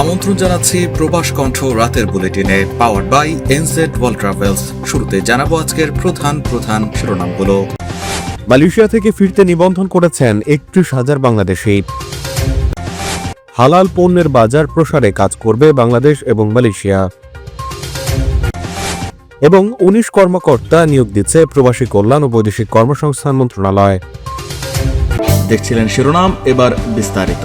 আমন্ত্রণ জানাচ্ছি প্রবাস কণ্ঠ রাতের বুলেটিনে power by NZ world travels শুরুতে জানাব আজকের প্রধান প্রধান শিরোনামগুলো। মালয়েশিয়া থেকে ফিরতে নিবন্ধন করেছেন একত্রিশ হাজার বাংলাদেশি। হালাল পণ্যের বাজার প্রসারে কাজ করবে বাংলাদেশ এবং মালয়েশিয়া। এবং উনিশ কর্মকর্তা নিয়োগ দিচ্ছে প্রবাসী কল্যাণ ও বৈদেশিক কর্মসংস্থান মন্ত্রণালয়। দেখছিলেন শিরোনাম এবার বিস্তারিত।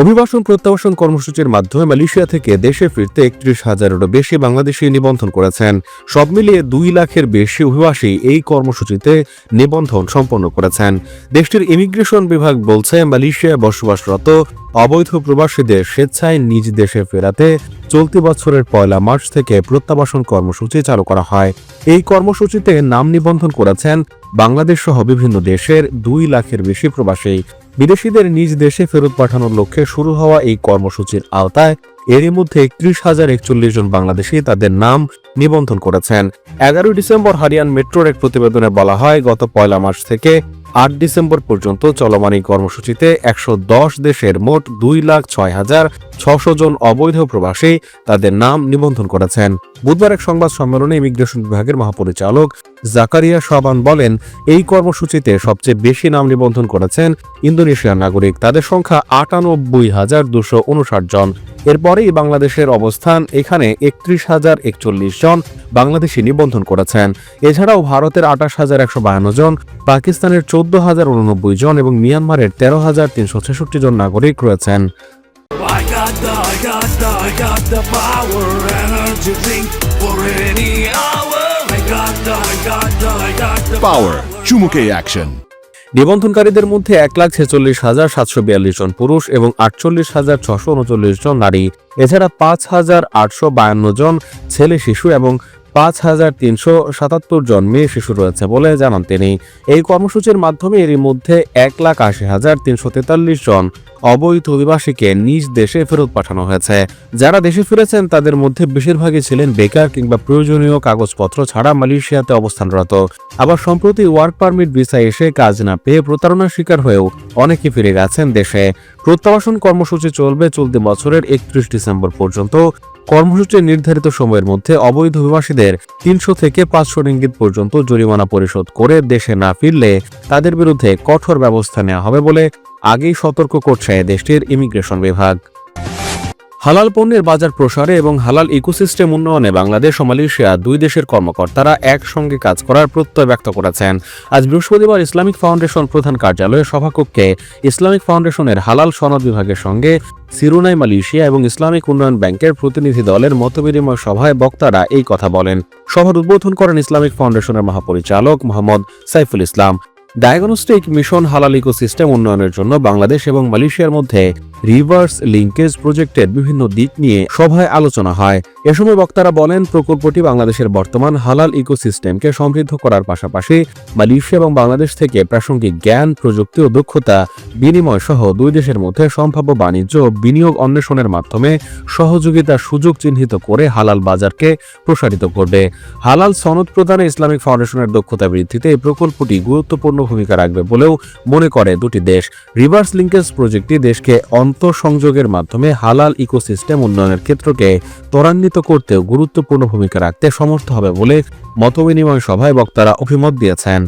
অভিবাসন প্রত্যাবাসন কর্মসূচির মাধ্যমে মালয়েশিয়া থেকে দেশে ফিরতে একত্রিশ হাজারেরও বেশি বাংলাদেশি নিবন্ধন করেছেন। সব মিলিয়ে দুই লাখের বেশি অভিবাসী এই কর্মসূচিতে নিবন্ধন সম্পন্ন করেছেন। দেশটির ইমিগ্রেশন বিভাগ বলছে, মালয়েশিয়ায় বসবাসরত অবৈধ প্রবাসীদের স্বেচ্ছায় নিজ দেশে ফেরাতে চলতি বছরের পয়লা মার্চ থেকে প্রত্যাবাসন কর্মসূচি চালু করা হয়। এই কর্মসূচিতে নাম নিবন্ধন করেছেন বাংলাদেশ সহ বিভিন্ন দেশের দুই লাখের বেশি প্রবাসী। বিদেশিদের নিজ দেশে ফেরত পাঠানোর লক্ষ্যে শুরু হওয়া এই কর্মসূচির আওতায় এরই মধ্যে একত্রিশ হাজার একচল্লিশ জন বাংলাদেশি তাদের নাম নিবন্ধন করেছেন। এগারোই ডিসেম্বর হারিয়ান মেট্রোর এক প্রতিবেদনে বলা হয়, গত পয়লা মাস থেকে আট ডিসেম্বর পর্যন্ত চলমান এই কর্মসূচিতে একশো দশ দেশের মোট দুই লাখ ছয় হাজার ছশো জন অবৈধ প্রবাসী তাদের নাম নিবন্ধন করেছেন। বুধবার এক সংবাদ সম্মেলনে ইমিগ্রেশন বিভাগের মহাপরিচালক জাকারিয়া শাবান বলেন, এই কর্মসূচিতে সবচেয়ে বেশি নাম নিবন্ধন করেছেন ইন্দোনেশিয়ার নাগরিক। তাদের সংখ্যা আটানব্বই হাজার দুশো উনষাট জন। এরপরেই বাংলাদেশের অবস্থান এখানে একত্রিশ হাজার একচল্লিশ জন বাংলাদেশি নিবন্ধন করেছেন। এছাড়াও ভারতের আঠাশ হাজার একশো বায়ান্ন জন, পাকিস্তানের চোদ্দ হাজার উননব্বই জন এবং মিয়ানমারের তেরো হাজার তিনশো ছেষট্টি জন নাগরিক রয়েছেন। I got the, I got the, I got the power, energy drink for any hour. I got the, I got the, I got the Power চুমুকে অ্যাকশন নিবন্ধনকারীদের মধ্যে এক লাখ ছেচল্লিশ হাজার সাতশো বিয়াল্লিশ জন পুরুষ এবং আটচল্লিশ হাজার ছশো উনচল্লিশ জন নারী এছাড়া পাঁচ হাজার আটশো বায়ান্ন জন ছেলে শিশু এবং পাঁচ হাজার তিনশো সাতাত্তর জন মেয়ে শিশু রয়েছে বলে জানান তিনি। এই কর্মসূচির মাধ্যমে এরই মধ্যে এক লাখ আশি হাজার তিনশো তেতাল্লিশ জন অবৈধ অভিবাসীকে নিজ দেশে ফেরত পাঠানো হয়েছে। যারা দেশে ফিরেছেন, তাদের মধ্যে বেশিরভাগই ছিলেন বেকার কিংবা প্রয়োজনীয় কাগজপত্র ছাড়া মালয়েশিয়াতে অবস্থানরত। আবার সম্প্রতি ওয়ার্ক পারমিট ভিসা এসে কাজ না পেয়ে প্রতারণার শিকার হয়েও অনেকে ফিরে গেছেন দেশে। প্রত্যাবাসন কর্মসূচি চলবে চলতি বছরের একত্রিশ ডিসেম্বর পর্যন্ত। কর্মসূচির নির্ধারিত সময়ের মধ্যে অবৈধ অভিবাসীদের তিনশো থেকে পাঁচশো রিঙ্গিত পর্যন্ত জরিমানা পরিশোধ করে দেশে না ফিরলে তাদের বিরুদ্ধে কঠোর ব্যবস্থা নেওয়া হবে বলে আগেই সতর্ক করছে দেশটির ইমিগ্রেশন বিভাগ। হালাল পণ্যের বাজার প্রসারে এবং হালাল ইকোসিস্টেম উন্নয়নে বাংলাদেশ ও মালয়েশিয়া দুই দেশের কর্মকর্তারা একসঙ্গে কাজ করার প্রত্যয় ব্যক্ত করেছেন। আজ বৃহস্পতিবার ইসলামিক ফাউন্ডেশন প্রধান কার্যালয়ে সভাকক্ষে ইসলামিক ফাউন্ডেশনের হালাল সনদ বিভাগের সঙ্গে সিরুনাই, মালয়েশিয়া এবং ইসলামিক উন্নয়ন ব্যাংকের প্রতিনিধি দলের মতবিনিময় সভায় বক্তারা এই কথা বলেন। সভার উদ্বোধন করেন ইসলামিক ফাউন্ডেশনের মহাপরিচালক মোহাম্মদ সাইফুল ইসলাম। ডায়াগনস্টিক মিশন হালাল ইকোসিস্টেম উন্নয়নের জন্য বাংলাদেশ এবং মালয়েশিয়ার মধ্যে রিভার্স লিঙ্কেজ প্রজেক্টের বিভিন্ন দিক নিয়ে সভায় আলোচনা হয়। এ সময় বক্তারা বলেন, প্রকল্পটি বাংলাদেশের বর্তমান হালাল ইকোসিস্টেমকে সমৃদ্ধ করার পাশাপাশি মালয়েশিয়া এবং বাংলাদেশ থেকে প্রাসঙ্গিক জ্ঞান, প্রযুক্তি ও দক্ষতা বিনিময় সহ দুই দেশের মধ্যে সম্ভাব্য বাণিজ্য বিনিয়োগ অন্বেষণের মাধ্যমে সহযোগিতার সুযোগ চিহ্নিত করে হালাল বাজারকে প্রসারিত করবে। হালাল সনদ প্রদানে ইসলামিক ফাউন্ডেশনের দক্ষতা বৃদ্ধিতে এই প্রকল্পটি গুরুত্বপূর্ণ ভূমিকা রাখবে বলেও মনে করে দুটি দেশ। রিভার্স লিঙ্কেজ প্রজেক্টটি দেশকে অন্তঃসংযোগের মাধ্যমে হালাল ইকোসিস্টেম উন্নয়নের ক্ষেত্রকে ত্বরান্বিত করতেও গুরুত্বপূর্ণ ভূমিকা রাখতে সমর্থ হবে বলে মতবিনিময় সভায় বক্তারা অভিমত দিয়েছেন।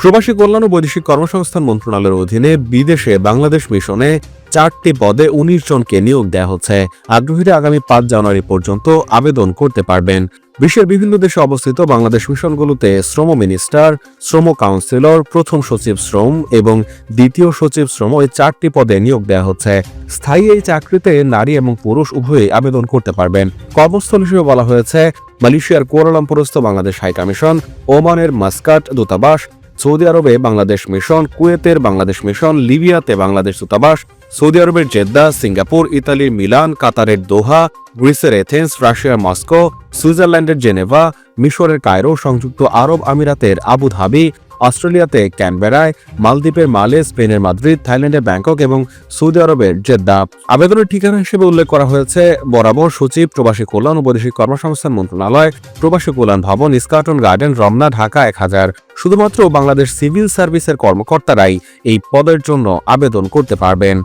প্রবাসী কল্যাণ ও বৈদেশিক কর্মসংস্থান মন্ত্রণালয়ের অধীনে বিদেশে বাংলাদেশ মিশনে চারটি পদে উনিশ জনকে নিয়োগ দেওয়া হচ্ছে। আগ্রহীরা আগামী পাঁচ জানুয়ারি পর্যন্ত আবেদন করতে পারবেন। বিশ্বের বিভিন্ন দেশে অবস্থিত বাংলাদেশ মিশনগুলোতে শ্রম মিনিস্টার, শ্রম কাউন্সিলর, প্রথম সচিব শ্রম এবং দ্বিতীয় সচিব শ্রম এই চারটি পদে নিয়োগ দেওয়া হচ্ছে। স্থায়ী এই চাকরিতে নারী এবং পুরুষ উভয়ই আবেদন করতে পারবেন। কর্মস্থল হিসেবে বলা হয়েছে, মালয়েশিয়ার কুয়ালালামপুরস্থ বাংলাদেশ হাই কমিশন, ওমানের মাস্কাট দূতাবাস, সৌদি আরবে বাংলাদেশ মিশন, কুয়েতের বাংলাদেশ মিশন, লিবিয়াতে বাংলাদেশ দূতাবাস, সৌদি আরবের জেদ্দা, সিঙ্গাপুর, ইতালির মিলান, কাতারের দোহা গ্রিসের এথেন্স, রাশিয়ার মস্কো, সুইজারল্যান্ডের জেনেভা, মিশরের কায়রো, সংযুক্ত আরব আমিরাতের আবুধাবি অস্ট্রেলিয়াতে ক্যানবেরায়, মালদ্বীপের মালে, স্পেনের মাদ্রিদ, থাইল্যান্ডের ব্যাংকক এবং সৌদি আরবের জেদ্দা। আবেদনের ঠিকানা হিসেবে উল্লেখ করা হয়েছে বরাবর সচিব প্রবাসী কল্যাণ ও বৈদেশিক কর্মসংস্থান মন্ত্রণালয়, প্রবাসী কল্যাণ ভবন ইস্কাটন গার্ডেন, রমনা, ঢাকা এক হাজার। শুধুমাত্র বাংলাদেশ সিভিল সার্ভিসের কর্মকর্তারাই এই পদের জন্য আবেদন করতে পারবেন।